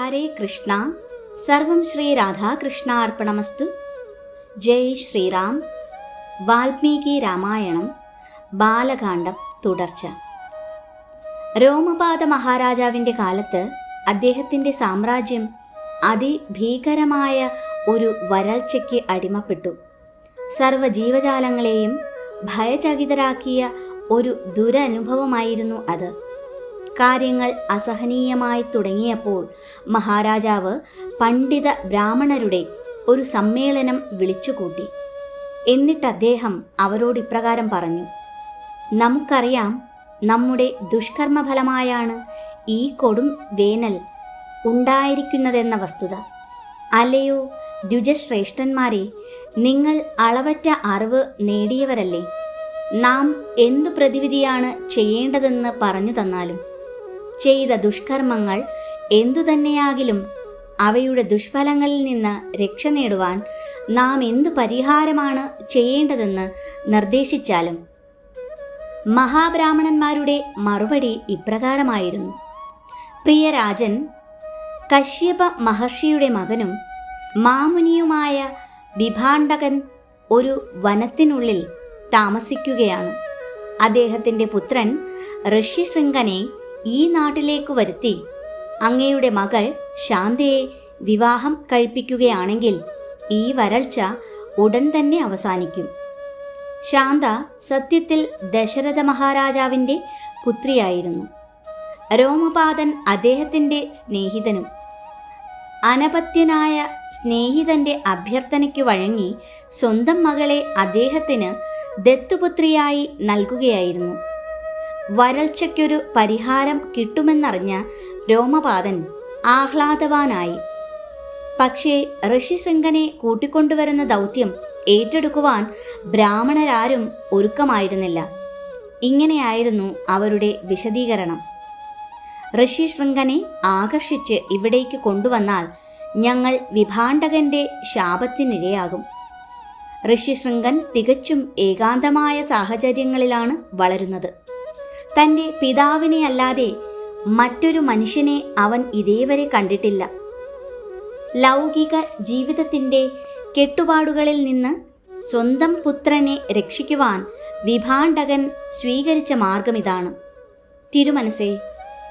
ഹരേ കൃഷ്ണ. സർവം ശ്രീ രാധാകൃഷ്ണ അർപ്പണമസ്തു ജയ് ശ്രീറാം. വാൽമീകി രാമായണം. ബാലകാണ്ഡം തുടർച്ച. രോമപാത മഹാരാജാവിന്റെ കാലത്ത് അദ്ദേഹത്തിന്റെ സാമ്രാജ്യം അതിഭീകരമായ ഒരു വരൾച്ചയ്ക്ക് അടിമപ്പെട്ടു. സർവ ജീവജാലങ്ങളെയും ഭയചകിതരാക്കിയ ഒരു ദുരനുഭവമായിരുന്നു അത്. കാര്യങ്ങൾ അസഹനീയമായി തുടങ്ങിയപ്പോൾ മഹാരാജാവ് പണ്ഡിത ബ്രാഹ്മണരുടെ ഒരു സമ്മേളനം വിളിച്ചുകൂട്ടി. എന്നിട്ട് അദ്ദേഹം അവരോട് ഇപ്രകാരം പറഞ്ഞു നമുക്കറിയാം നമ്മുടെ ദുഷ്കർമ്മഫലമായാണ് ഈ കൊടും വേനൽ ഉണ്ടായിരിക്കുന്നതെന്ന വസ്തുത. അല്ലയോ ദ്വിജശ്രേഷ്ഠന്മാരെ നിങ്ങൾ അളവറ്റ അറിവ് നേടിയവരല്ലേ? നാം എന്തു പ്രതിവിധിയാണ് ചെയ്യേണ്ടതെന്ന് പറഞ്ഞു തന്നാലും ചെയ്ത ദുഷ്കർമ്മങ്ങൾ എന്തുതന്നെയാകിലും അവയുടെ ദുഷ്ഫലങ്ങളിൽ നിന്ന് രക്ഷ നേടുവാൻ നാം എന്തു പരിഹാരമാണ് ചെയ്യേണ്ടതെന്ന് നിർദ്ദേശിച്ചാലും മഹാബ്രാഹ്മണന്മാരുടെ മറുപടി ഇപ്രകാരമായിരുന്നു. പ്രിയരാജൻ കശ്യപ മഹർഷിയുടെ മകനും മാമുനിയുമായ വിഭാണ്ഡകൻ ഒരു വനത്തിനുള്ളിൽ താമസിക്കുകയാണ്. അദ്ദേഹത്തിന്റെ പുത്രൻ ഋഷ്യശൃംഖനെ ഈ നാട്ടിലേക്ക് വരുത്തി. അങ്ങയുടെ മകൾ ശാന്തയെ വിവാഹം കഴിപ്പിക്കുകയാണെങ്കിൽ ഈ വരൾച്ച ഉടൻ തന്നെ അവസാനിക്കും. ശാന്ത സത്യത്തിൽ ദശരഥ മഹാരാജാവിന്റെ പുത്രിയായിരുന്നു. രോമപാതൻ അദ്ദേഹത്തിന്റെ സ്നേഹിതനും. അനപത്യനായ സ്നേഹിതന്റെ അഭ്യർത്ഥനയ്ക്ക് വഴങ്ങി സ്വന്തം മകളെ അദ്ദേഹത്തിന് ദത്തുപുത്രിയായി നൽകുകയായിരുന്നു. വരൾച്ചയ്ക്കൊരു പരിഹാരം കിട്ടുമെന്നറിഞ്ഞ രോമപാതൻ ആഹ്ലാദവാനായി. പക്ഷേ ഋഷിശൃംഖനെ കൂട്ടിക്കൊണ്ടുവരുന്ന ദൗത്യം ഏറ്റെടുക്കുവാൻ ബ്രാഹ്മണരാരും ഒരുക്കമായിരുന്നില്ല. ഇങ്ങനെയായിരുന്നു അവരുടെ വിശദീകരണം. ഋഷിശൃംഖനെ ആകർഷിച്ച് ഇവിടേക്ക് കൊണ്ടുവന്നാൽ ഞങ്ങൾ വിഭാണ്ടകന്റെ ശാപത്തിനിരയാകും. ഋഷിശൃംഖൻ തികച്ചും ഏകാന്തമായ സാഹചര്യങ്ങളിലാണ് വളരുന്നത്. തന്റെ പിതാവിനെ അല്ലാതെ മറ്റൊരു മനുഷ്യനെ അവൻ ഇതേവരെ കണ്ടിട്ടില്ല. ലൗകിക ജീവിതത്തിന്റെ കെട്ടുപാടുകളിൽ നിന്ന് സ്വന്തം പുത്രനെ രക്ഷിക്കുവാൻ വിഭാണ്ഡകൻ സ്വീകരിച്ച മാർഗമിതാണ്. തിരുമനസേ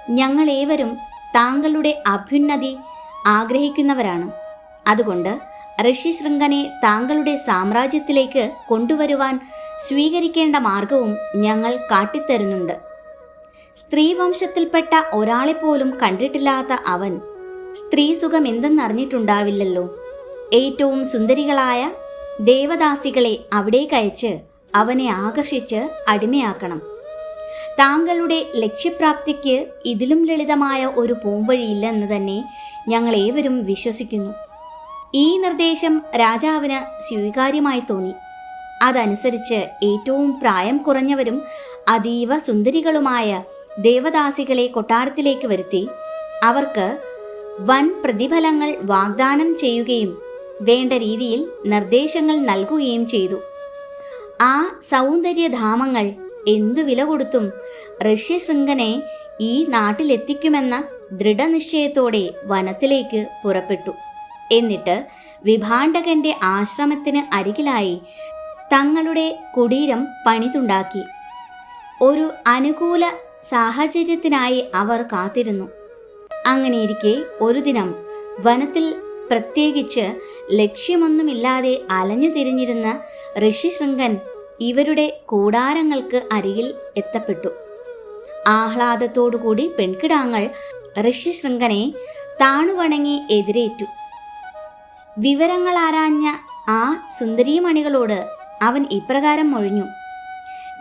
ഞങ്ങളേവരും താങ്കളുടെ അഭ്യുന്നതി ആഗ്രഹിക്കുന്നവരാണ്. അതുകൊണ്ട് ഋഷിശൃംഗനെ താങ്കളുടെ സാമ്രാജ്യത്തിലേക്ക് കൊണ്ടുവരുവാൻ സ്വീകരിക്കേണ്ട മാർഗവും ഞങ്ങൾ കാട്ടിത്തരുന്നുണ്ട്. സ്ത്രീവംശത്തിൽപ്പെട്ട ഒരാളെപ്പോലും കണ്ടിട്ടില്ലാത്ത അവൻ സ്ത്രീ സുഖം എന്തെന്നറിഞ്ഞിട്ടുണ്ടാവില്ലല്ലോ. ഏറ്റവും സുന്ദരികളായ ദേവദാസികളെ അവിടേക്കയച്ച് അവനെ ആകർഷിച്ച് അടിമയാക്കണം. താങ്കളുടെ ലക്ഷ്യപ്രാപ്തിക്ക് ഇതിലും ലളിതമായ ഒരു പോംവഴിയില്ലെന്ന് തന്നെ ഞങ്ങൾ ഏവരും വിശ്വസിക്കുന്നു. ഈ നിർദ്ദേശം രാജാവിന് സ്വീകാര്യമായി തോന്നി. അതനുസരിച്ച് ഏറ്റവും പ്രായം കുറഞ്ഞവരും അതീവ സുന്ദരികളുമായ ദേവദാസികളെ കൊട്ടാരത്തിലേക്ക് വരുത്തി അവർക്ക് വൻ പ്രതിഫലങ്ങൾ വാഗ്ദാനം ചെയ്യുകയും വേണ്ട രീതിയിൽ നിർദ്ദേശങ്ങൾ നൽകുകയും ചെയ്തു. ആ സൗന്ദര്യധാമങ്ങൾ എന്തു വില കൊടുത്തും ഋഷ്യശൃംഖനെ ഈ നാട്ടിലെത്തിക്കുമെന്ന ദൃഢനിശ്ചയത്തോടെ വനത്തിലേക്ക് പുറപ്പെട്ടു. എന്നിട്ട് വിഭാണ്ടകന്റെ ആശ്രമത്തിന് അരികിലായി തങ്ങളുടെ കുടീരം പണിതുണ്ടാക്കി. ഒരു അനുകൂല സാഹചര്യത്തിനായി അവർ കാത്തിരുന്നു. അങ്ങനെയിരിക്കെ ഒരു ദിനം വനത്തിൽ പ്രത്യേകിച്ച് ലക്ഷ്യമൊന്നുമില്ലാതെ അലഞ്ഞു തിരിഞ്ഞിരുന്ന ഋഷിശൃംഗൻ ഇവരുടെ കൂടാരങ്ങൾക്ക് അരികിൽ എത്തപ്പെട്ടു. ആഹ്ലാദത്തോടുകൂടി പെൺകിടാങ്ങൾ ഋഷിശൃംഗനെ താണുവണങ്ങി എതിരേറ്റു. വിവരങ്ങൾ ആരാഞ്ഞ ആ സുന്ദരീമണികളോട് അവൻ ഇപ്രകാരം മൊഴിഞ്ഞു.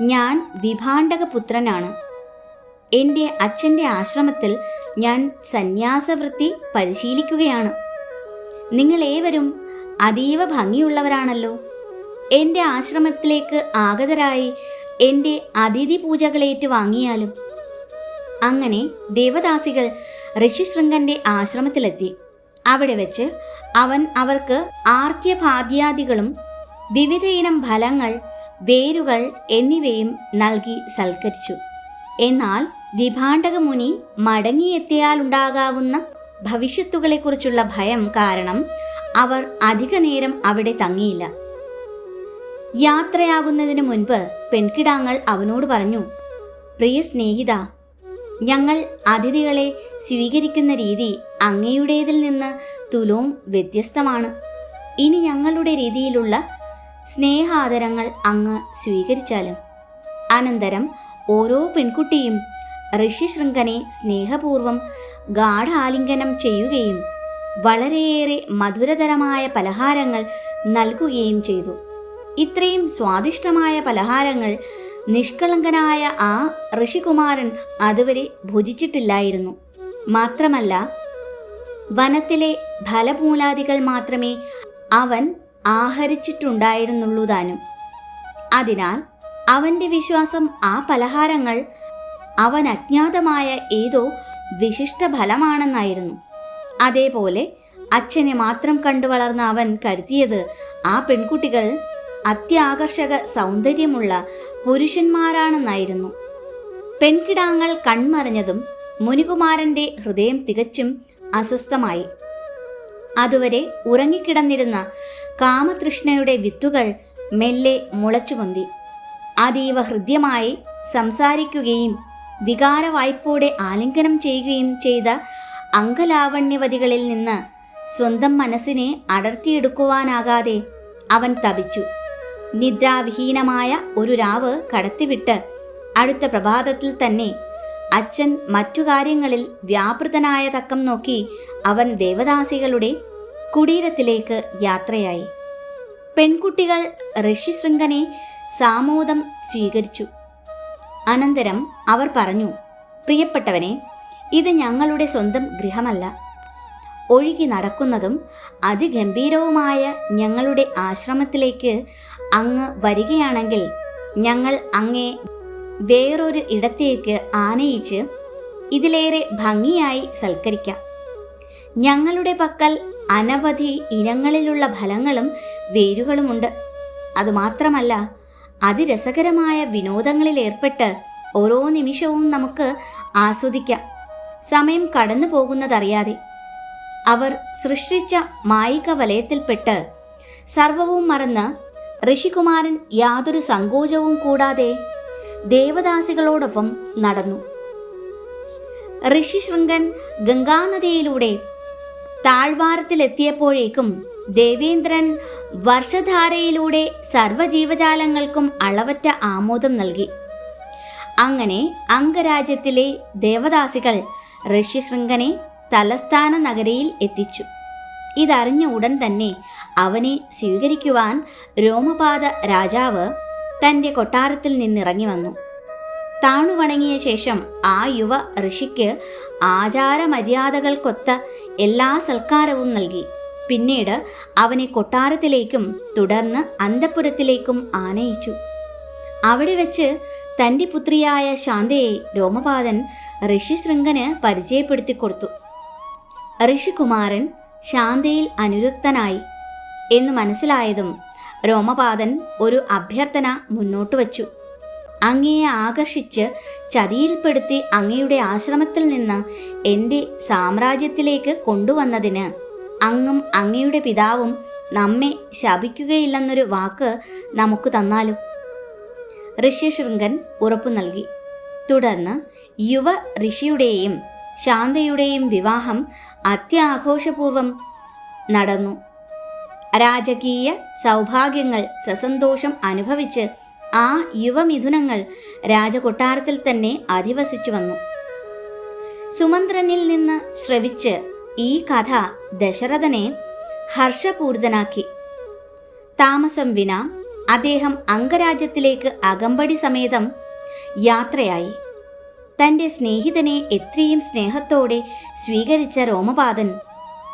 ഞാൻ വിഭാണ്ടക പുത്രനാണ് എന്റെ അച്ഛന്റെ ആശ്രമത്തിൽ ഞാൻ സന്യാസവൃത്തി പരിശീലിക്കുകയാണ്. നിങ്ങൾ ഏവരും അതീവ ഭംഗിയുള്ളവരാണല്ലോ. എന്റെ ആശ്രമത്തിലേക്ക് ആഗതരായി എന്റെ അതിഥി പൂജകളേറ്റു വാങ്ങിയാലും അങ്ങനെ ദേവദാസികൾ ഋഷിശൃംഗന്റെ ആശ്രമത്തിലെത്തി. അവിടെ വെച്ച് അവൻ അവർക്ക് ആർക്യഭാദ്യാദികളും വിവിധയിനം ഫലങ്ങൾ വേരുകൾ എന്നിവയും നൽകി സൽക്കരിച്ചു. എന്നാൽ വിഭാണ്ഡക മുനി മടങ്ങിയെത്തിയാലുണ്ടാകാവുന്ന ഭവിഷ്യത്തുകളെക്കുറിച്ചുള്ള ഭയം കാരണം അവർ അധികനേരം അവിടെ തങ്ങിയില്ല. യാത്രയാകുന്നതിന് മുൻപ് പെൺകിടാങ്ങൾ അവനോട് പറഞ്ഞു പ്രിയ സ്നേഹിത ഞങ്ങൾ അതിഥികളെ സ്വീകരിക്കുന്ന രീതി അങ്ങയുടേതിൽ നിന്ന് തുലവും വ്യത്യസ്തമാണ്. ഇനി ഞങ്ങളുടെ രീതിയിലുള്ള സ്നേഹാദരങ്ങൾ അങ്ങ് സ്വീകരിച്ചാലും അനന്തരം ഓരോ പെൺകുട്ടിയും ഋഷിശൃംഖനെ സ്നേഹപൂർവം ഗാഠാലിംഗനം ചെയ്യുകയും വളരെയേറെ മധുരതരമായ പലഹാരങ്ങൾ നൽകുകയും ചെയ്തു. ഇത്രയും സ്വാദിഷ്ടമായ പലഹാരങ്ങൾ നിഷ്കളങ്കനായ ആ ഋഷികുമാരൻ അതുവരെ ഭുജിച്ചിട്ടില്ലായിരുന്നു. മാത്രമല്ല വനത്തിലെ ഫലമൂലാദികൾ മാത്രമേ അവൻ ആഹരിച്ചിട്ടുണ്ടായിരുന്നുള്ളൂ താനും. അതിനാൽ അവന്റെ വിശ്വാസം ആ പലഹാരങ്ങൾ അവൻ അജ്ഞാതമായ ഏതോ വിശിഷ്ട ഫലമാണെന്നായിരുന്നു. അതേപോലെ അച്ഛനെ മാത്രം കണ്ടു വളർന്ന അവൻ കരുതിയത് ആ പെൺകുട്ടികൾ അത്യാകർഷക സൗന്ദര്യമുള്ള പുരുഷന്മാരാണെന്നായിരുന്നു. പെൺകിടാങ്ങൾ കൺമറിഞ്ഞതും മുനികുമാരന്റെ ഹൃദയം തികച്ചും അസ്വസ്ഥമായി. അതുവരെ ഉറങ്ങിക്കിടന്നിരുന്ന കാമതൃഷ്ണയുടെ വിത്തുകൾ മെല്ലെ മുളച്ചുപൊന്തി. അതീവ ഹൃദ്യമായി സംസാരിക്കുകയും വികാരവായ്പോടെ ആലിംഗനം ചെയ്യുകയും ചെയ്ത അംഗലാവണ്യവതികളിൽ നിന്ന് സ്വന്തം മനസ്സിനെ അടർത്തിയെടുക്കുവാനാകാതെ അവൻ തപിച്ചു. നിദ്രാവിഹീനമായ ഒരു രാവ് കടത്തിവിട്ട് അടുത്ത പ്രഭാതത്തിൽ തന്നെ അച്ഛൻ മറ്റു കാര്യങ്ങളിൽ വ്യാപൃതനായ തക്കം നോക്കി അവൻ ദേവദാസികളുടെ കുടീരത്തിലേക്ക് യാത്രയായി. പെൺകുട്ടികൾ ഋഷിശൃംഗനെ സാമോദം സ്വീകരിച്ചു. അനന്തരം അവർ പറഞ്ഞു പ്രിയപ്പെട്ടവനെ ഇത് ഞങ്ങളുടെ സ്വന്തം ഗൃഹമല്ല. ഒഴുകി നടക്കുന്നതും അതിഗംഭീരവുമായ ഞങ്ങളുടെ ആശ്രമത്തിലേക്ക് അങ്ങ് വരികയാണെങ്കിൽ ഞങ്ങൾ അങ്ങേ വേറൊരു ഇടത്തേക്ക് ആനയിച്ച് ഇതിലേറെ ഭംഗിയായി സൽക്കരിക്കാം. ഞങ്ങളുടെ പക്കൽ അനവധി ഇനങ്ങളിലുള്ള ഫലങ്ങളും വേരുകളുമുണ്ട്. അതുമാത്രമല്ല അതിരസകരമായ വിനോദങ്ങളിൽ ഏർപ്പെട്ട് ഓരോ നിമിഷവും നമുക്ക് ആസ്വദിക്കാം. സമയം കടന്നു പോകുന്നതറിയാതെ അവർ സൃഷ്ടിച്ച മായിക വലയത്തിൽപ്പെട്ട് സർവവും മറന്ന് ഋഷികുമാരൻ യാതൊരു സങ്കോചവും കൂടാതെ ദേവദാസികളോടൊപ്പം നടന്നു. ഋഷിശൃംഗൻ ഗംഗാനദിയിലൂടെ താഴ്വാരത്തിലെത്തിയപ്പോഴേക്കും ദേവേന്ദ്രൻ വർഷധാരയിലൂടെ സർവജീവജാലങ്ങൾക്കും അളവറ്റ ആമോദം നൽകി. അങ്ങനെ അംഗരാജ്യത്തിലെ ദേവദാസികൾ ഋഷ്യശൃംഗനെ തലസ്ഥാന നഗരിയിൽ എത്തിച്ചു. ഇതറിഞ്ഞ ഉടൻ തന്നെ അവനെ സ്വീകരിക്കുവാൻ രോമപാത രാജാവ് തന്റെ കൊട്ടാരത്തിൽ നിന്നിറങ്ങി വന്നു. താണുവണങ്ങിയ ശേഷം ആ യുവ ഋഷിക്ക് ആചാരമര്യാദകൾക്കൊത്ത എല്ലാ സൽക്കാരവും നൽകി. പിന്നീട് അവനെ കൊട്ടാരത്തിലേക്കും തുടർന്ന് അന്തപുരത്തിലേക്കും ആനയിച്ചു. അവിടെ വെച്ച് തന്റെ പുത്രിയായ ശാന്തയെ രോമപാതൻ ഋഷിശൃംഗന് പരിചയപ്പെടുത്തി കൊടുത്തു ഋഷികുമാരൻ ശാന്തയിൽ അനുരുക്തനായി എന്നു മനസ്സിലായതും രോമപാതൻ ഒരു അഭ്യർത്ഥന മുന്നോട്ട് വച്ചു അങ്ങയെ ആകർഷിച്ച് ചതിയിൽപ്പെടുത്തി അങ്ങയുടെ ആശ്രമത്തിൽ നിന്ന് എന്റെ സാമ്രാജ്യത്തിലേക്ക് കൊണ്ടുവന്നതിന് അങ്ങും അങ്ങയുടെ പിതാവും നമ്മെ ശപിക്കുകയില്ലെന്നൊരു വാക്ക് നമുക്ക് തന്നാലും? ഋഷ്യശൃംഗൻ ഉറപ്പു നൽകി. തുടർന്ന് യുവ ഋഷിയുടെയും ശാന്തയുടെയും വിവാഹം അത്യാഘോഷപൂർവം നടന്നു. രാജകീയ സൗഭാഗ്യങ്ങൾ സസന്തോഷം അനുഭവിച്ച് ആ യുവമിഥുനങ്ങൾ രാജകൊട്ടാരത്തിൽ തന്നെ അധിവസിച്ചു വന്നു. സുമന്ത്രനിൽ നിന്ന് ശ്രവിച്ച് ഈ കഥ ദശരഥനെ ഹർഷപൂരിതനാക്കി. താമസം വിന അദ്ദേഹം അംഗരാജ്യത്തിലേക്ക് അകമ്പടി സമേതം യാത്രയായി. തന്റെ സ്നേഹിതനെ എത്രയും സ്നേഹത്തോടെ സ്വീകരിച്ച രോമപാതൻ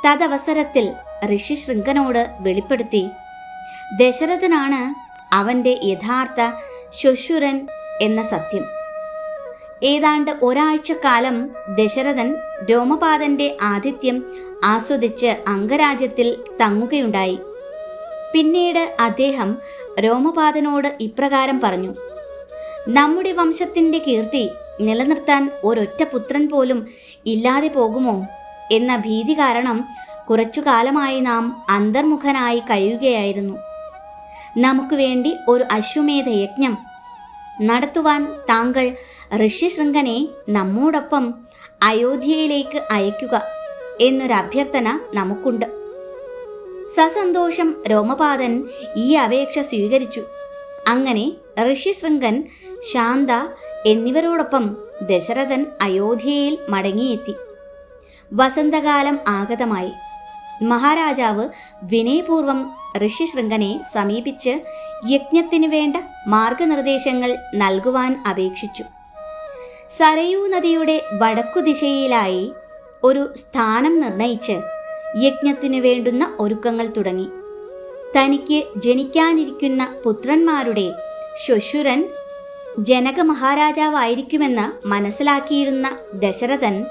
തദവസരത്തിൽ ഋഷി ഋഷിശൃംഗനോട് വെളിപ്പെടുത്തി ദശരഥനാണ് അവന്റെ യഥാർത്ഥ ശ്വശുരൻ എന്ന സത്യം. ഏതാണ്ട് ഒരാഴ്ചക്കാലം ദശരഥൻ രോമപാതന്റെ ആതിഥ്യം ആസ്വദിച്ച് അംഗരാജ്യത്തിൽ തങ്ങുകയുണ്ടായി. പിന്നീട് അദ്ദേഹം രോമപാതനോട് ഇപ്രകാരം പറഞ്ഞു നമ്മുടെ വംശത്തിന്റെ കീർത്തി നിലനിർത്താൻ ഒരൊറ്റ പുത്രൻ പോലും ഇല്ലാതെ പോകുമോ? എന്ന ഭീതി കാരണം കുറച്ചു കാലമായി നാം അന്തർമുഖനായി കഴിയുകയായിരുന്നു. നമുക്ക് വേണ്ടി ഒരു അശ്വമേധ യജ്ഞം നടത്തുവാൻ താങ്കൾ ഋഷ്യശൃംഖനെ നമ്മോടൊപ്പം അയോധ്യയിലേക്ക് അയക്കുക എന്നൊരു അഭ്യർത്ഥന നമുക്കുണ്ട്. സസന്തോഷം രോമപാതൻ ഈ അപേക്ഷ സ്വീകരിച്ചു. അങ്ങനെ ഋഷ്യശൃംഖൻ ശാന്ത എന്നിവരോടൊപ്പം ദശരഥൻ അയോധ്യയിൽ മടങ്ങിയെത്തി. വസന്തകാലം ആഗതമായി. മഹാരാജാവ് വിനയപൂർവം ശൃംഗനെ സമീപിച്ച് യജ്ഞത്തിനു വേണ്ട മാർഗനിർദ്ദേശങ്ങൾ നൽകുവാൻ അപേക്ഷിച്ചു. സരയൂ നദിയുടെ വടക്കുദിശയിലായി ഒരു സ്ഥാനം നിർണയിച്ച് യജ്ഞത്തിനു വേണ്ടുന്ന ഒരുക്കങ്ങൾ തുടങ്ങി. തനിക്ക് ജനിക്കാനിരിക്കുന്ന പുത്രന്മാരുടെ ശ്വശുരൻ ജനക മഹാരാജാവായിരിക്കുമെന്ന് മനസ്സിലാക്കിയിരുന്ന ദശരഥൻ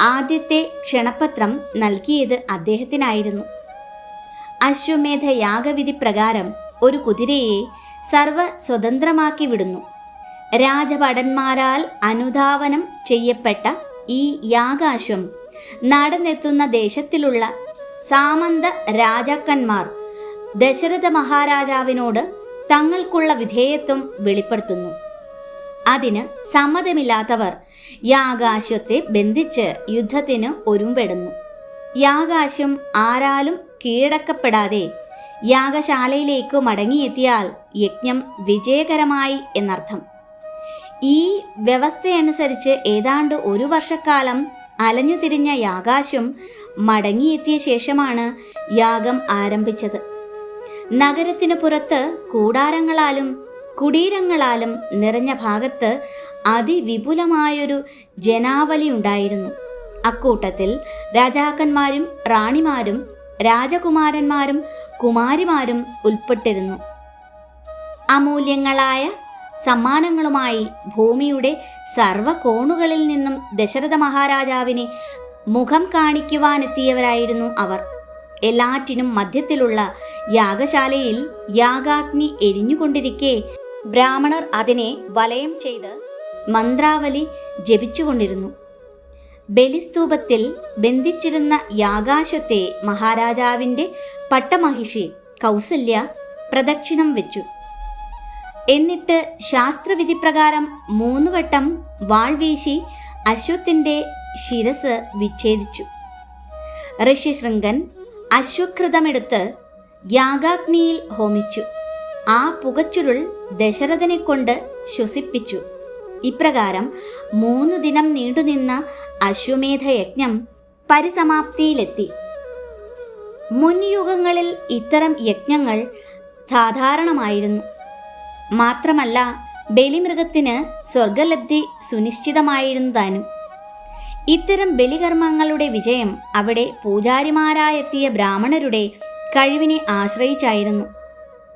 ആദ്യത്തെ ക്ഷണപത്രം നൽകിയത് അദ്ദേഹത്തിനായിരുന്നു. അശ്വമേധ യാഗവിധി പ്രകാരം ഒരു കുതിരയെ സർവ സ്വതന്ത്രമാക്കി വിടുന്നു രാജഭടന്മാരാൽ അനുധാവനം ചെയ്യപ്പെട്ട ഈ യാഗാശ്വം നടന്നെത്തുന്ന ദേശത്തിലുള്ള സാമന്ത രാജാക്കന്മാർ ദശരഥ മഹാരാജാവിനോട് തങ്ങൾക്കുള്ള വിധേയത്വം വെളിപ്പെടുത്തുന്നു. അതിന് സമ്മതമില്ലാത്തവർ യാകാശത്തെ ബന്ധിച്ച് യുദ്ധത്തിന് ഒരുമ്പെടുന്നു. യാകാശം ആരാലും കീഴടക്കപ്പെടാതെ യാഗശാലയിലേക്ക് മടങ്ങിയെത്തിയാൽ യജ്ഞം വിജയകരമായി എന്നർത്ഥം. ഈ വ്യവസ്ഥയനുസരിച്ച് ഏതാണ്ട് ഒരു വർഷക്കാലം അലഞ്ഞുതിരിഞ്ഞ യാകാശം മടങ്ങിയെത്തിയ ശേഷമാണ് യാഗം ആരംഭിച്ചത്. നഗരത്തിനു പുറത്ത് കൂടാരങ്ങളാലും കുടീരങ്ങളാലും നിറഞ്ഞ ഭാഗത്ത് അതിവിപുലമായൊരു ജനാവലി ഉണ്ടായിരുന്നു. അക്കൂട്ടത്തിൽ രാജാക്കന്മാരും റാണിമാരും രാജകുമാരന്മാരും കുമാരിമാരും ഉൾപ്പെട്ടിരുന്നു. അമൂല്യങ്ങളായ സമ്മാനങ്ങളുമായി ഭൂമിയുടെ സർവകോണുകളിൽ നിന്നും ദശരഥ മഹാരാജാവിനെ മുഖം കാണിക്കുവാനെത്തിയവരായിരുന്നു അവർ. എല്ലാറ്റിനും മധ്യത്തിലുള്ള യാഗശാലയിൽ യാഗാഗ്നി എരിഞ്ഞുകൊണ്ടിരിക്കെ ബ്രാഹ്മണർ അതിനെ വലയം ചെയ്ത് മന്ത്രാവലി ജപിച്ചുകൊണ്ടിരുന്നു. ബലിസ്തൂപത്തിൽ ബന്ധിച്ചിരുന്ന യാകാശത്തെ മഹാരാജാവിന്റെ പട്ടമഹിഷി കൗസല്യ പ്രദക്ഷിണം വെച്ചു. എന്നിട്ട് ശാസ്ത്രവിധി പ്രകാരം മൂന്ന് വട്ടം വാൾ വീശി അശ്വത്തിന്റെ ശിരസ് വിച്ഛേദിച്ചു. ഋഷിശൃംഗൻ അശ്വകൃതമെടുത്ത് യാഗാഗ്നിയിൽ ഹോമിച്ചു. ആ പുകച്ചുരുൾ ദശരഥനെ കൊണ്ട് ശ്വസിപ്പിച്ചു. ഇപ്രകാരം മൂന്നു ദിനം നീണ്ടുനിന്ന അശ്വമേധ യജ്ഞം പരിസമാപ്തിയിലെത്തി. മുൻയുഗങ്ങളിൽ ഇത്തരം യജ്ഞങ്ങൾ സാധാരണമായിരുന്നു. മാത്രമല്ല ബലിമൃഗത്തിന് സ്വർഗലബ്ധി സുനിശ്ചിതമായിരുന്നതാനും. ഇത്തരം ബലികർമ്മങ്ങളുടെ വിജയം അവിടെ പൂജാരിമാരായെത്തിയ ബ്രാഹ്മണരുടെ കഴിവിനെ ആശ്രയിച്ചായിരുന്നു.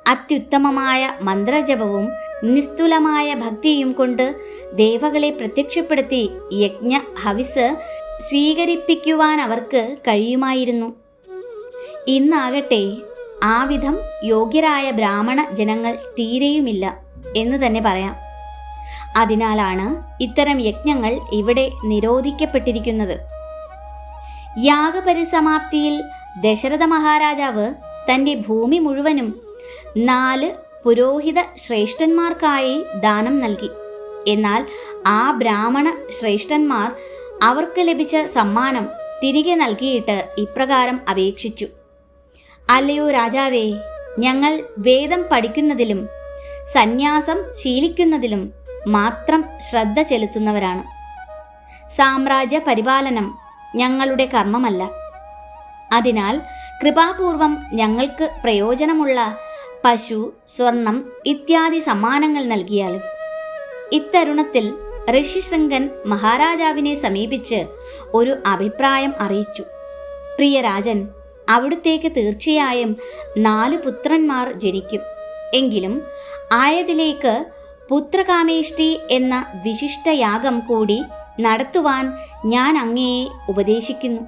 അത്യുത്തമമായ മന്ത്രജപവും നിസ്തുലമായ ഭക്തിയും കൊണ്ട് ദേവകളെ പ്രത്യക്ഷപ്പെടുത്തി യജ്ഞ ഹവിസ് സ്വീകരിപ്പിക്കുവാൻ അവർക്ക് കഴിയുമായിരുന്നു. ഇന്നാകട്ടെ ആ വിധം യോഗ്യരായ ബ്രാഹ്മണ ജനങ്ങൾ തീരെയുമില്ല എന്ന് തന്നെ പറയാം. അതിനാലാണ് ഇത്തരം യജ്ഞങ്ങൾ ഇവിടെ നിരോധിക്കപ്പെട്ടിരിക്കുന്നത്. യാഗപരിസമാപ്തിയിൽ ദശരഥ മഹാരാജാവ് തന്റെ ഭൂമി മുഴുവനും നാല് പുരോഹിത ശ്രേഷ്ഠന്മാർക്കായി ദാനം നൽകി. എന്നാൽ ആ ബ്രാഹ്മണ ശ്രേഷ്ഠന്മാർ അവർക്ക് ലഭിച്ച സമ്മാനം തിരികെ നൽകിയിട്ട് ഇപ്രകാരം അപേക്ഷിച്ചു. അല്ലയോ രാജാവേ ഞങ്ങൾ വേദം പഠിക്കുന്നതിലും സന്യാസം ശീലിക്കുന്നതിലും മാത്രം ശ്രദ്ധ ചെലുത്തുന്നവരാണ്. സാമ്രാജ്യ പരിപാലനം ഞങ്ങളുടെ കർമ്മമല്ല. അതിനാൽ കൃപാപൂർവം ഞങ്ങൾക്ക് പ്രയോജനമുള്ള പശു സ്വർണം ഇത്യാദി സമ്മാനങ്ങൾ നൽകിയാലും ഇത്തരുണത്തിൽ ഋഷിശൃംഗൻ മഹാരാജാവിനെ സമീപിച്ച് ഒരു അഭിപ്രായം അറിയിച്ചു. പ്രിയ രാജൻ അവിടുത്തേക്ക് തീർച്ചയായും നാല് പുത്രന്മാർ ജനിക്കും. എങ്കിലും ആയതിലേക്ക് പുത്രകാമേഷ്ടി എന്ന വിശിഷ്ടയാഗം കൂടി നടത്തുവാൻ ഞാൻ അങ്ങയെ ഉപദേശിക്കുന്നു.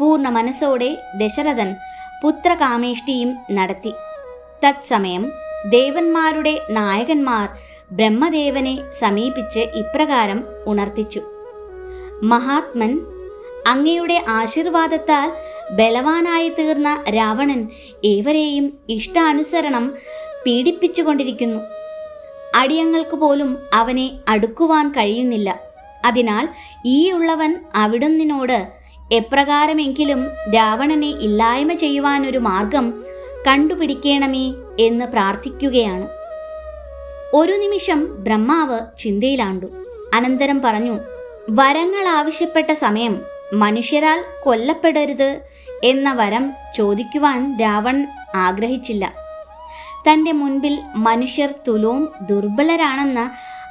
പൂർണ മനസ്സോടെ ദശരഥൻ പുത്രകാമേഷ്ടിയും നടത്തി. തത്സമയം ദേവന്മാരുടെ നായകന്മാർ ബ്രഹ്മദേവനെ സമീപിച്ച് ഇപ്രകാരം ഉണർത്തിച്ചു. മഹാത്മൻ അങ്ങയുടെ ആശീർവാദത്താൽ ബലവാനായി തീർന്ന രാവണൻ ഏവരെയും ഇഷ്ടാനുസരണം പീഡിപ്പിച്ചുകൊണ്ടിരിക്കുന്നു. അടിയങ്ങൾക്ക് പോലും അവനെ അടുക്കുവാൻ കഴിയുന്നില്ല. അതിനാൽ ഈ ഉള്ളവൻ അവിടുന്നിനോട് എപ്രകാരമെങ്കിലും രാവണനെ ഇല്ലായ്മ ചെയ്യുവാനൊരു മാർഗം കണ്ടുപിടിക്കണമേ എന്ന് പ്രാർത്ഥിക്കുകയാണ്. ഒരു നിമിഷം ബ്രഹ്മാവ് ചിന്തയിലാണ്ടു. അനന്തരം പറഞ്ഞു വരങ്ങൾ ആവശ്യപ്പെട്ട സമയം മനുഷ്യരാൽ കൊല്ലപ്പെടരുത് എന്ന വരം ചോദിക്കുവാൻ രാവൺ ആഗ്രഹിച്ചില്ല. തന്റെ മുൻപിൽ മനുഷ്യർ തുലവും ദുർബലരാണെന്ന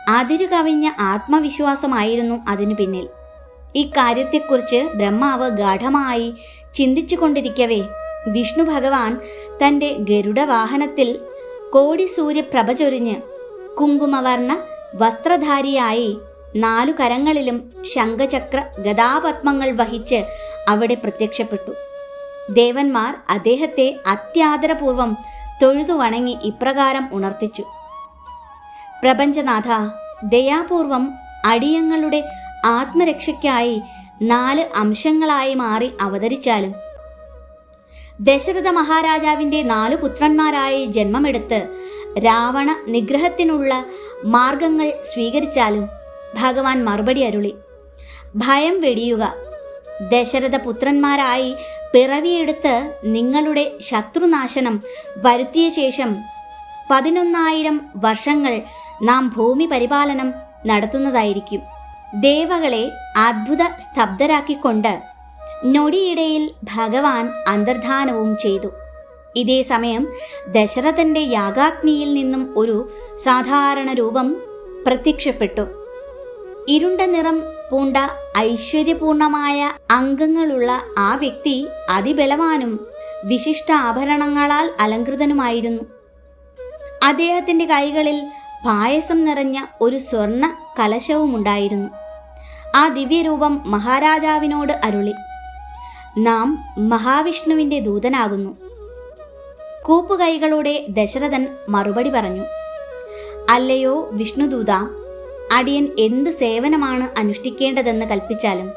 അതിരുകവിഞ്ഞ ആത്മവിശ്വാസമായിരുന്നു അതിനു പിന്നിൽ. ഇക്കാര്യത്തെക്കുറിച്ച് ബ്രഹ്മാവ് ഗാഠമായി ചിന്തിച്ചുകൊണ്ടിരിക്കവേ. വിഷ്ണു ഭഗവാൻ തന്റെ ഗരുഡവാഹനത്തിൽ കോടി സൂര്യപ്രഭ ചൊരിഞ്ഞ് കുങ്കുമവർണ വസ്ത്രധാരിയായി നാലു കരങ്ങളിലും ശംഖചക്ര ഗതാപത്മങ്ങൾ വഹിച്ച് അവിടെ പ്രത്യക്ഷപ്പെട്ടു. ദേവന്മാർ അദ്ദേഹത്തെ അത്യാദരപൂർവം തൊഴുതു വണങ്ങി ഇപ്രകാരം ഉണർത്തിച്ചു. പ്രപഞ്ചനാഥ ദയാപൂർവം അടിയങ്ങളുടെ ആത്മരക്ഷയ്ക്കായി നാല് അംശങ്ങളായി മാറി അവതരിച്ചാലും. ദശരഥ മഹാരാജാവിന്റെ നാലു പുത്രന്മാരായി ജന്മമെടുത്ത് രാവണ നിഗ്രഹത്തിനുള്ള മാർഗങ്ങൾ സ്വീകരിച്ചാലും ഭഗവാൻ മറുപടി അരുളി. ഭയം വെടിയുക. ദശരഥ പുത്രന്മാരായി പിറവിയെടുത്ത് നിങ്ങളുടെ ശത്രുനാശനം വരുത്തിയ ശേഷം പതിനൊന്നായിരം വർഷങ്ങൾ നാം ഭൂമി പരിപാലനം നടത്തുന്നതായിരിക്കും. ദേവകളെ അത്ഭുത സ്തബ്ധരാക്കിക്കൊണ്ട് നൊടിയിടയിൽ ഭഗവാൻ അന്തർധാനവും ചെയ്തു. ഇതേ സമയം ദശരഥന്റെ യാഗാഗ്നിയിൽ നിന്നും ഒരു സാധാരണ രൂപം പ്രത്യക്ഷപ്പെട്ടു. ഇരുണ്ട നിറം പൂണ്ട ഐശ്വര്യപൂർണമായ അംഗങ്ങളുള്ള ആ വ്യക്തി അതിബലവാനും വിശിഷ്ട ആഭരണങ്ങളാൽ അലങ്കൃതനുമായിരുന്നു. അദ്ദേഹത്തിന്റെ കൈകളിൽ പായസം നിറഞ്ഞ ഒരു സ്വർണ കലശവുമുണ്ടായിരുന്നു. ആ ദിവ്യരൂപം മഹാരാജാവിനോട് അരുളി. നാം മഹാവിഷ്ണുവിന്റെ ദൂതനാകുന്നു. കൂപ്പുകൈകളോടെ ദശരഥൻ മറുപടി പറഞ്ഞു അല്ലയോ വിഷ്ണുദൂത അടിയൻ എന്തു സേവനമാണ് അനുഷ്ഠിക്കേണ്ടതെന്ന് കൽപ്പിച്ചാലും?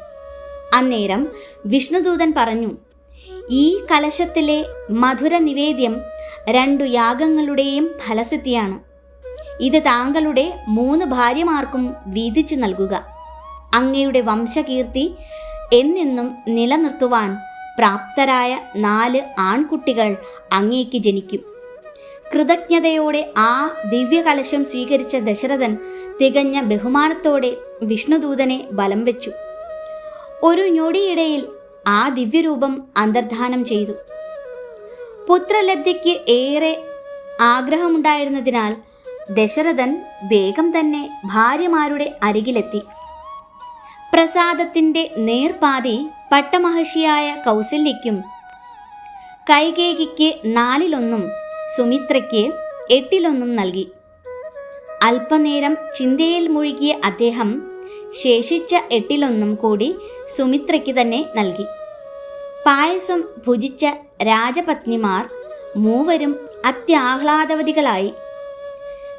അന്നേരം വിഷ്ണുദൂതൻ പറഞ്ഞു ഈ കലശത്തിലെ മധുര നിവേദ്യം രണ്ടു യാഗങ്ങളുടെയും ഫലസിദ്ധിയാണ്. ഇത് താങ്കളുടെ മൂന്ന് ഭാര്യമാർക്കും വീതിച്ചു നൽകുക. അങ്ങയുടെ വംശകീർത്തി എന്നെന്നും നിലനിർത്തുവാൻ പ്രാപ്തരായ നാല് ആൺകുട്ടികൾ അങ്ങേക്ക് ജനിക്കും. കൃതജ്ഞതയോടെ ആ ദിവ്യകലശം സ്വീകരിച്ച ദശരഥൻ തികഞ്ഞ ബഹുമാനത്തോടെ വിഷ്ണുദൂതനെ ബലം വെച്ചു. ഒരു ഞൊടിയിടയിൽ ആ ദിവ്യരൂപം അന്തർധാനം ചെയ്തു. പുത്രലബ്ധിക്ക് ഏറെ ആഗ്രഹമുണ്ടായിരുന്നതിനാൽ ദശരഥൻ വേഗം തന്നെ ഭാര്യമാരുടെ അരികിലെത്തി. പ്രസാദത്തിന്റെ നേർപാതി പട്ടമഹർഷിയായ കൗസല്യയ്ക്കും കൈകേകിക്ക് നാലിലൊന്നും സുമിത്രയ്ക്ക് എട്ടിലൊന്നും നൽകി. അല്പനേരം ചിന്തയിൽ മുഴുകിയ അദ്ദേഹം ശേഷിച്ച എട്ടിലൊന്നും കൂടി സുമിത്രയ്ക്ക് തന്നെ നൽകി. പായസം ഭുജിച്ച രാജപത്നിമാർ മൂവരും അത്യാഹ്ലാദവതികളായി.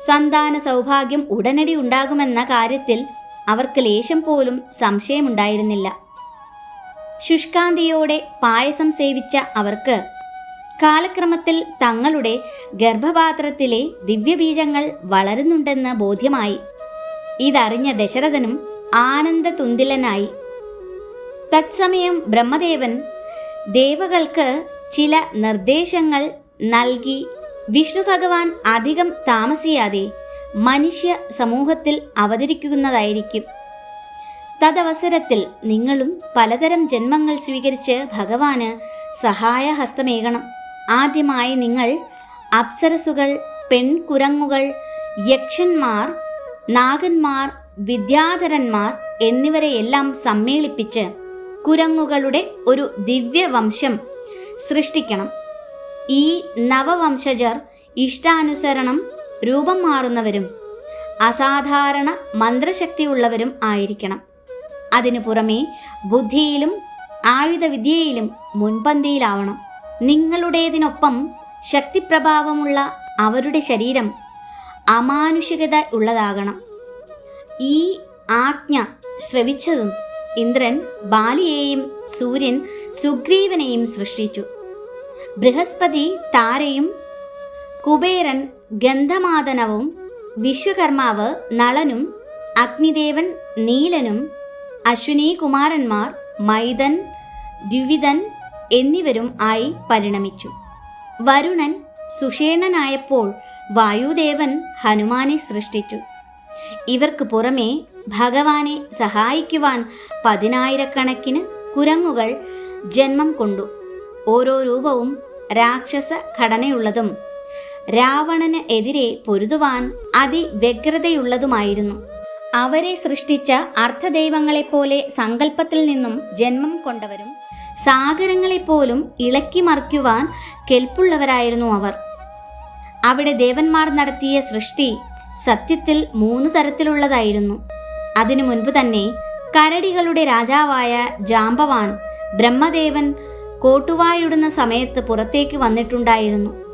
സന്താന സൗഭാഗ്യം ഉടനടി ഉണ്ടാകുമെന്ന കാര്യത്തിൽ അവർക്ക് ലേശം പോലും സംശയമുണ്ടായിരുന്നില്ല. ശുഷ്കാന്തിയോടെ പായസം സേവിച്ച അവർക്ക് കാലക്രമത്തിൽ തങ്ങളുടെ ഗർഭപാത്രത്തിലെ ദിവ്യബീജങ്ങൾ വളരുന്നുണ്ടെന്ന് ബോധ്യമായി. ഇതറിഞ്ഞ ദശരഥനും ആനന്ദതുന്തിലനായി. തത്സമയം ബ്രഹ്മദേവൻ ദേവകൾക്ക് ചില നിർദ്ദേശങ്ങൾ നൽകി വിഷ്ണു ഭഗവാൻ അധികം താമസിയാതെ മനുഷ്യ സമൂഹത്തിൽ അവതരിക്കുന്നതായിരിക്കും തദവസരത്തിൽ നിങ്ങളും പലതരം ജന്മങ്ങൾ സ്വീകരിച്ച് ഭഗവാന് സഹായഹസ്തമേകണം. ആദ്യമായി നിങ്ങൾ അപ്സരസുകൾ പെൺകുരങ്ങുകൾ യക്ഷന്മാർ നാഗന്മാർ വിദ്യാധരന്മാർ എന്നിവരെയെല്ലാം സമ്മേളിപ്പിച്ച് കുരങ്ങുകളുടെ ഒരു ദിവ്യവംശം സൃഷ്ടിക്കണം. ഈ നവവംശജർ ഇഷ്ടാനുസരണം രൂപം മാറുന്നവരും അസാധാരണ മന്ത്രശക്തിയുള്ളവരും ആയിരിക്കണം. അതിനു പുറമേ ബുദ്ധിയിലും ആയുധവിദ്യയിലും മുൻപന്തിയിലാവണം. നിങ്ങളുടേതിനൊപ്പം ശക്തിപ്രഭാവമുള്ള അവരുടെ ശരീരം അമാനുഷികത ഉള്ളതാകണം. ഈ ആജ്ഞ ശ്രവിച്ചതും ഇന്ദ്രൻ ബാലിയെയും സൂര്യൻ സുഗ്രീവനെയും സൃഷ്ടിച്ചു. ബൃഹസ്പതി താരയും കുബേരൻ ഗന്ധമാദനവും വിശ്വകർമാവ് നളനും അഗ്നിദേവൻ നീലനും അശ്വിനി കുമാരന്മാർ മൈതൻ ദ്വിവിധൻ എന്നിവരും ആയി പരിണമിച്ചു. വരുണൻ സുഷേണനായപ്പോൾ വായുദേവൻ ഹനുമാനെ സൃഷ്ടിച്ചു. ഇവർക്ക് പുറമേ ഭഗവാനെ സഹായിക്കുവാൻ പതിനായിരക്കണക്കിന് കുരങ്ങുകൾ ജന്മം കൊണ്ടു. ഓരോ രൂപവും രാക്ഷസ ഘടനയുള്ളതും രാവണന് എതിരെ പൊരുതുവാൻ അതിവ്യഗ്രതയുള്ളതുമായിരുന്നു. അവരെ സൃഷ്ടിച്ച അർത്ഥദൈവങ്ങളെപ്പോലെ സങ്കല്പത്തിൽ നിന്നും ജന്മം കൊണ്ടവരും. സാഗരങ്ങളെപ്പോലും ഇളക്കി മറിക്കുവാൻ കെൽപ്പുള്ളവരായിരുന്നു അവർ. അവിടെ ദേവന്മാർ നടത്തിയ സൃഷ്ടി സത്യത്തിൽ മൂന്ന് തരത്തിലുള്ളതായിരുന്നു. അതിനു മുൻപ് തന്നെ കരടികളുടെ രാജാവായ ജാമ്പവാൻ ബ്രഹ്മദേവൻ കോട്ടുവായിടുന്ന സമയത്ത് പുറത്തേക്ക് വന്നിട്ടുണ്ടായിരുന്നു.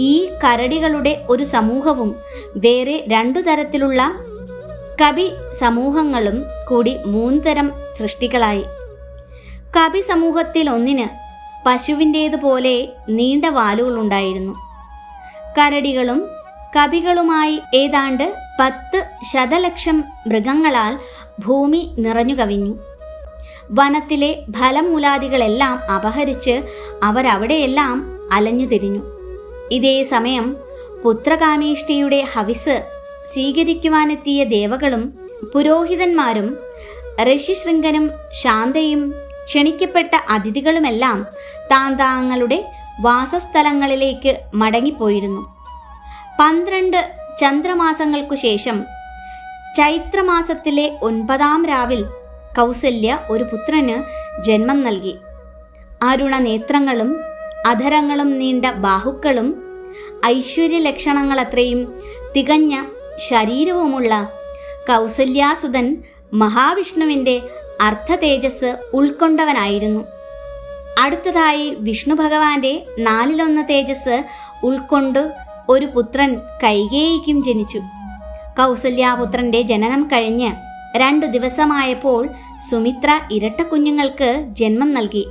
ഈ കരടികളുടെ ഒരു സമൂഹവും വേറെ രണ്ടു തരത്തിലുള്ള കവി സമൂഹങ്ങളും കൂടി മൂന്ന് തരം സൃഷ്ടികളായി. കവി സമൂഹത്തിൽ ഒന്നിന് പശുവിന്റേതുപോലെ നീണ്ട വാലുകളുണ്ടായിരുന്നു കരടികളും കവികളുമായി ഏതാണ്ട് പത്ത് ശതലക്ഷം മൃഗങ്ങളാൽ ഭൂമി നിറഞ്ഞു കവിഞ്ഞു. വനത്തിലെ ഫലമൂലാദികളെല്ലാം അപഹരിച്ച് അവരവിടെയെല്ലാം അലഞ്ഞു തിരിഞ്ഞു. ഇതേ സമയം പുത്രകാമേഷ്ടിയുടെ ഹവിസ് സ്വീകരിക്കുവാനെത്തിയ ദേവകളും പുരോഹിതന്മാരും ഋഷിശൃംഗനും ശാന്തയും ക്ഷണിക്കപ്പെട്ട അതിഥികളുമെല്ലാം താന്താങ്ങളുടെ വാസസ്ഥലങ്ങളിലേക്ക് മടങ്ങിപ്പോയിരുന്നു. പന്ത്രണ്ട് ചന്ദ്രമാസങ്ങൾക്കു ശേഷം ചൈത്രമാസത്തിലെ ഒൻപതാം രാവിൽ കൗസല്യ ഒരു പുത്രന് ജന്മം നൽകി. അരുണ നേത്രങ്ങളും അധരങ്ങളും നീണ്ട ബാഹുക്കളും ഐശ്വര്യ ലക്ഷണങ്ങളത്രയും തികഞ്ഞ ശരീരവുമുള്ള കൗസല്യാസുതൻ മഹാവിഷ്ണുവിന്റെ അർത്ഥതേജസ് ഉൾക്കൊണ്ടവനായിരുന്നു. അടുത്തതായി വിഷ്ണു ഭഗവാന്റെ നാലിലൊന്ന് തേജസ് ഉൾക്കൊണ്ട് ഒരു പുത്രൻ കൈകേയിക്കും ജനിച്ചു. കൗസല്യാപുത്രന്റെ ജനനം കഴിഞ്ഞ് രണ്ടു ദിവസമായപ്പോൾ സുമിത്ര ഇരട്ട കുഞ്ഞുങ്ങൾക്ക് ജന്മം നൽകി.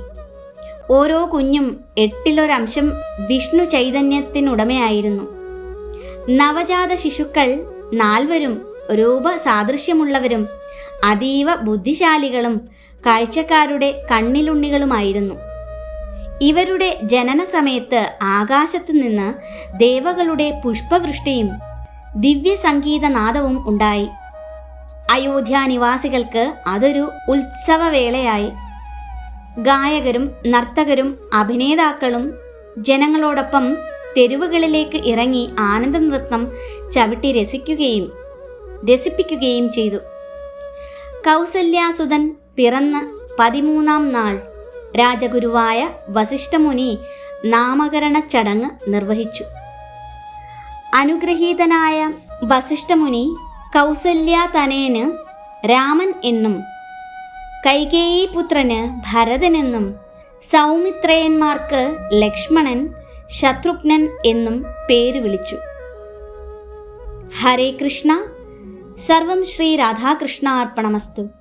ഓരോ കുഞ്ഞും എട്ടിലൊരംശം വിഷ്ണു ചൈതന്യത്തിനുടമയായിരുന്നു. നവജാത ശിശുക്കൾ നാൽവരും രൂപസാദൃശ്യമുള്ളവരും അതീവ ബുദ്ധിശാലികളും കാഴ്ചക്കാരുടെ കണ്ണിലുണ്ണികളുമായിരുന്നു. ഇവരുടെ ജനന സമയത്ത് ആകാശത്തു നിന്ന് ദേവകളുടെ പുഷ്പവൃഷ്ടിയും ദിവ്യസംഗീതനാദവും ഉണ്ടായി. അയോധ്യ നിവാസികൾക്ക് അതൊരു ഉത്സവവേളയായി. ഗായകരും നർത്തകരും അഭിനേതാക്കളും ജനങ്ങളോടൊപ്പം തെരുവുകളിലേക്ക് ഇറങ്ങി ആനന്ദ നൃത്തം ചവിട്ടി രസിക്കുകയും രസിപ്പിക്കുകയും ചെയ്തു. കൗസല്യാസുതൻ പിറന്ന് പതിമൂന്നാം നാൾ രാജഗുരുവായ വസിഷ്ഠമുനി നാമകരണ ചടങ്ങ് നിർവഹിച്ചു. അനുഗ്രഹീതനായ വസിഷ്ഠമുനി കൗസല്യാതനേന് രാമൻ എന്നും കൈകേയി പുത്രന് ഭരതനെന്നും സൗമിത്രയന്മാർക്ക് ലക്ഷ്മണൻ ശത്രുഘ്നൻ എന്നും പേര് വിളിച്ചു. ഹരേ കൃഷ്ണ. സർവം ശ്രീ രാധാകൃഷ്ണ അർപ്പണമസ്തു.